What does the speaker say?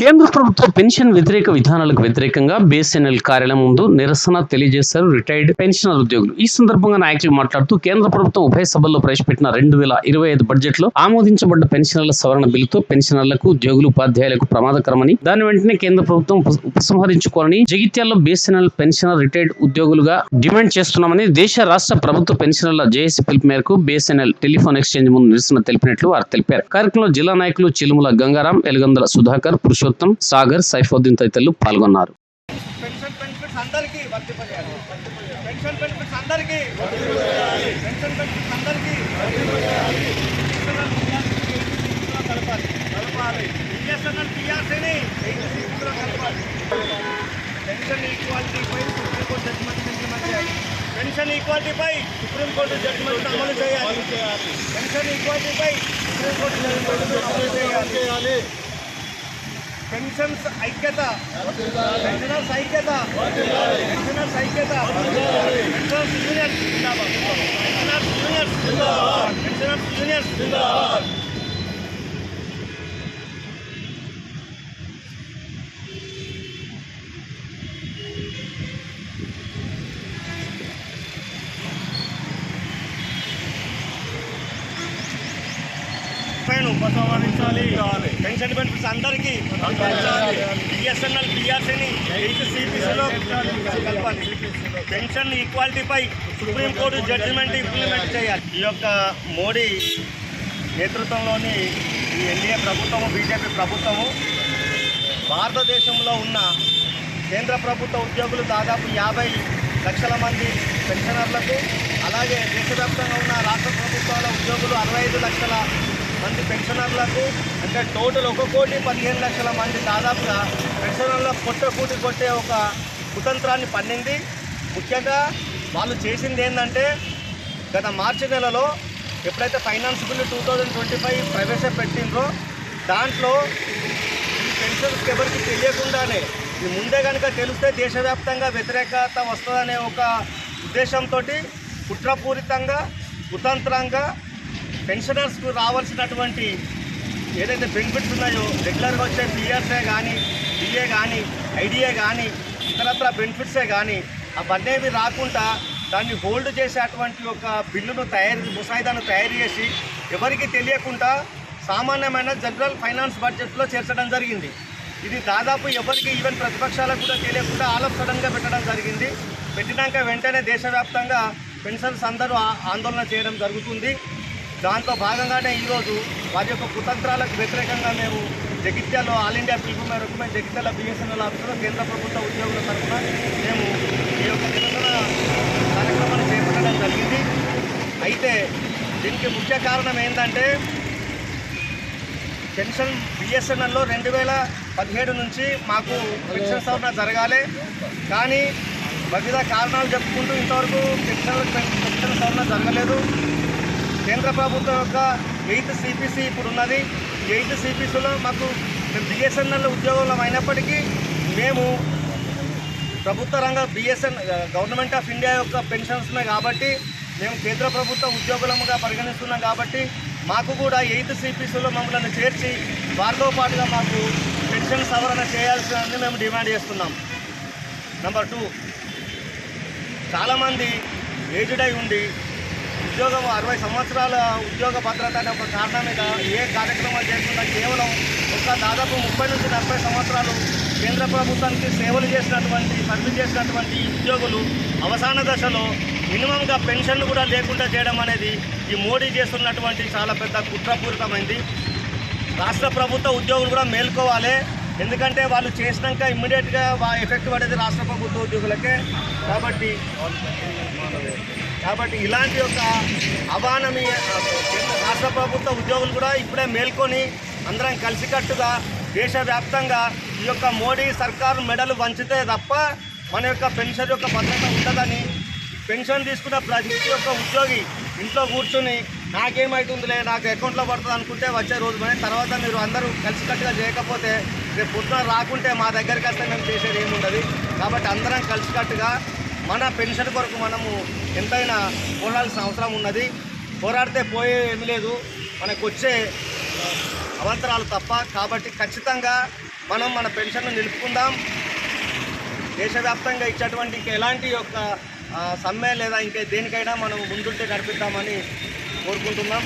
కేంద్ర ప్రభుత్వ పెన్షన్ వ్యతిరేక విధానాలకు వ్యతిరేకంగా బిఎస్ఎన్ఎల్ కార్యాలయం ముందు నిరసన తెలియజేశారు రిటైర్డ్ పెన్షనర్ ఉద్యోగులు. ఈ సందర్భంగా నాయకులు మాట్లాడుతూ కేంద్ర ప్రభుత్వం ఉభయ సభల్లో ప్రవేశపెట్టిన రెండు వేల ఇరవై ఐదు బడ్జెట్లో ఆమోదించబడ్డ పెన్షనర్ల సవరణ బిల్లుతో పెన్షనర్లకు ఉద్యోగులు ఉపాధ్యాయులకు ప్రమాదకరమని దాని వెంటనే కేంద్ర ప్రభుత్వం ఉపసంహరించుకోవాలని జగిత్యాల్లో బిఎస్ఎన్ఎల్ పెన్షనర్ రిటైర్డ్ ఉద్యోగులుగా డిమాండ్ చేస్తున్నామని దేశ రాష్ట్ర ప్రభుత్వ పెన్షనర్ల జేఏసీ పిలుపు మేరకు బిఎస్ఎన్ఎల్ టెలిఫోన్ ఎక్స్చేంజ్ ముందు నిరసన తెలిపినట్లు వారు తెలిపారు. కార్యక్రమంలో జిల్లా నాయకులు చిలుముల గంగారాం ఎలుగందల సుధాకర్ పురుషోత్తం సాగర్ సైఫుద్దీన్ తదితరులు పాల్గొన్నారు. పెన్షన్ బెనిఫిట్స్ అందరికీ వర్తింపజేయాలి పెన్షన్ బెనిఫిట్స్ అందరికీ పెన్షన్ బెనిఫిట్స్ అందరికీ కలపాలి. కలపాలి బిఎస్ఎన్ఎల్ పిఆర్సీని కలపాలి. పెన్షన్ ఈక్వాలిటీపై సుప్రీంకోర్టు జడ్జిమెంట్ ఇంప్లిమెంట్ చేయాలి. పెన్షన్ ఈక్వాలిటీపై సుప్రీంకోర్టు జడ్జిమెంట్ అమలు చేయాలి. పెన్షన్ ఈక్వాలిటీపై సుప్రీంకోర్టు జడ్జిమెంట్ అమలు చేయాలి. పెన్షన్స్ ఐక్యత పెన్షనర్స్ ఐక్యత పెన్షనర్స్ ఐక్యత పెన్షనర్స్ యూనియన్స్ జిందాబాద్ పెన్షనర్స్ యూనియన్స్ జిందాబాద్ పెన్షనర్స్ యూనియన్స్ ఉపసంహరించాలి. పెన్షన్ బెనిఫిట్స్ అందరికీ బిఎస్ఎన్ఎల్ బిఆర్సీని ఎయిట్ సిపిసిలో కలపాలి. పెన్షన్ ఈక్వాలిటీపై సుప్రీంకోర్టు జడ్జిమెంట్ ఇంప్లిమెంట్ చేయాలి. ఈ యొక్క మోడీ నేతృత్వంలోని ఈ ఎన్డీఏ ప్రభుత్వము బీజేపీ ప్రభుత్వము భారతదేశంలో ఉన్న కేంద్ర ప్రభుత్వ ఉద్యోగులు దాదాపు యాభై లక్షల మంది పెన్షనర్లకు అలాగే దేశవ్యాప్తంగా ఉన్న రాష్ట్ర ప్రభుత్వాల ఉద్యోగులు అరవై ఐదు లక్షల మంది పెన్షనర్లకు అంటే టోటల్ ఒక కోటి పదిహేను లక్షల మంది దాదాపుగా పెన్షనర్ల కొట్ట కూటి కొట్టే ఒక కుతంత్రాన్ని పన్నింది. ముఖ్యంగా వాళ్ళు చేసింది ఏంటంటే గత మార్చి నెలలో ఎప్పుడైతే finance bill two thousand twenty five ప్రవేశపెట్టిండ్రో దాంట్లో ఈ పెన్షన్స్ ఎవరికి తెలియకుండానే ఇది ముందే కనుక తెలిస్తే దేశవ్యాప్తంగా వ్యతిరేకత వస్తుందనే ఒక ఉద్దేశంతో కుట్రపూరితంగా కుతంత్రంగా పెన్షనర్స్కు రావాల్సినటువంటి ఏదైతే బెనిఫిట్స్ ఉన్నాయో రెగ్యులర్గా వచ్చే పిఎస్ఏ కానీ డిఏ కానీ ఐడిఏ కానీ ఇతరత్ర బెనిఫిట్సే కానీ అవన్నీ రాకుండా దాన్ని హోల్డ్ చేసేటువంటి ఒక బిల్లును తయారు ముసాయిదాను తయారు చేసి ఎవరికి తెలియకుండా సామాన్యమైన జనరల్ ఫైనాన్స్ బడ్జెట్లో చేర్చడం జరిగింది. ఇది దాదాపు ఎవరికి ఈవెన్ ప్రతిపక్షాలకు కూడా తెలియకుండా ఆల్ సడన్గా పెట్టడం జరిగింది. పెట్టినాక వెంటనే దేశవ్యాప్తంగా పెన్షన్స్ అందరూ ఆందోళన చేయడం జరుగుతుంది. దాంట్లో భాగంగానే ఈరోజు వారి యొక్క కుతంత్రాలకు వ్యతిరేకంగా మేము జగిత్యాల్లో ఆల్ ఇండియా పిలుపు మేరకు మేము జగిత్యాల బిఎస్ఎన్ఎల్ ఆఫీసులో కేంద్ర ప్రభుత్వ ఉద్యోగుల తరఫున మేము ఈ యొక్క నిరసన కార్యక్రమాన్ని చేపట్టడం జరిగింది. అయితే దీనికి ముఖ్య కారణం ఏంటంటే పెన్షన్ బిఎస్ఎన్ఎల్లో రెండు వేల పదిహేడు నుంచి మాకు పెన్షన్ సవరణ జరగాలి. కానీ వివిధ కారణాలు చెప్పుకుంటూ ఇంతవరకు పెన్షన్ పెన్షన్ సవరణ జరగలేదు. కేంద్ర ప్రభుత్వం యొక్క ఎయిత్ సిపిసి ఇప్పుడు ఉన్నది. ఎయిత్ సిపిసిలో మాకు బిఎస్ఎన్ఎల్ ఉద్యోగంలో అయినప్పటికీ మేము ప్రభుత్వ రంగ బిఎస్ఎన్ గవర్నమెంట్ ఆఫ్ ఇండియా యొక్క పెన్షన్స్ ఉన్నాయి కాబట్టి మేము కేంద్ర ప్రభుత్వ ఉద్యోగులముగా పరిగణిస్తున్నాం కాబట్టి మాకు కూడా ఎయిత్ సిపిసిలో మమ్మల్ని చేర్చి వారితో పాటుగా మాకు పెన్షన్ సవరణ చేయాల్సిందని మేము డిమాండ్ చేస్తున్నాం. నెంబర్ టూ చాలామంది ఏజ్డ్ అయి ఉండి ఉద్యోగం అరవై సంవత్సరాల ఉద్యోగ భద్రత అనే ఒక కారణం మీద ఏ కార్యక్రమాలు చేయకుండా కేవలం ఒక దాదాపు ముప్పై నుంచి నలభై సంవత్సరాలు కేంద్ర ప్రభుత్వానికి సేవలు చేసినటువంటి సర్వీస్ చేసినటువంటి ఉద్యోగులు అవసాన దశలో మినిమంగా పెన్షన్లు కూడా లేకుండా చేయడం అనేది ఈ మోడీ చేస్తున్నటువంటి చాలా పెద్ద కుట్రపూరితమైంది. రాష్ట్ర ప్రభుత్వ ఉద్యోగులు కూడా మేల్కోవాలి. ఎందుకంటే వాళ్ళు చేసినాక ఇమ్మీడియట్గా ఎఫెక్ట్ పడేది రాష్ట్ర ప్రభుత్వ ఉద్యోగులకే. కాబట్టి కాబట్టి ఇలాంటి యొక్క అవానమీ కేంద్ర రాష్ట్ర ప్రభుత్వ ఉద్యోగులు కూడా ఇప్పుడే మేల్కొని అందరం కలిసికట్టుగా దేశవ్యాప్తంగా ఈ యొక్క మోడీ సర్కారు మెడలు వంచితే తప్ప మన యొక్క పెన్షన్ యొక్క భద్రత ఉండదని పెన్షన్ తీసుకున్న ప్రతి ఒక్క ఉద్యోగి ఇంట్లో కూర్చుని నాకేమవుతుందిలే నాకు అకౌంట్లో పడుతుంది అనుకుంటే వచ్చే రోజు మరి తర్వాత మీరు అందరూ కలిసికట్టుగా చేయకపోతే రేపు పొద్దున రాకుంటే మా దగ్గరికి వస్తే మేము చేసేది ఏముండదు. కాబట్టి అందరం కలిసికట్టుగా మన పెన్షన్ కొరకు మనము ఎంతైనా పోరాడాల్సిన అవసరం ఉన్నది. పోరాడితే పోయే ఏమి లేదు. మనకు వచ్చే అవంతరాలు తప్ప కాబట్టి ఖచ్చితంగా మనం మన పెన్షన్ను నిలుపుకుందాం. దేశవ్యాప్తంగా ఇచ్చేటువంటి ఇంకా ఎలాంటి యొక్క సమ్మె లేదా ఇంకా దేనికైనా మనం ముందుంటే నడిపిద్దామని కోరుకుంటున్నాం.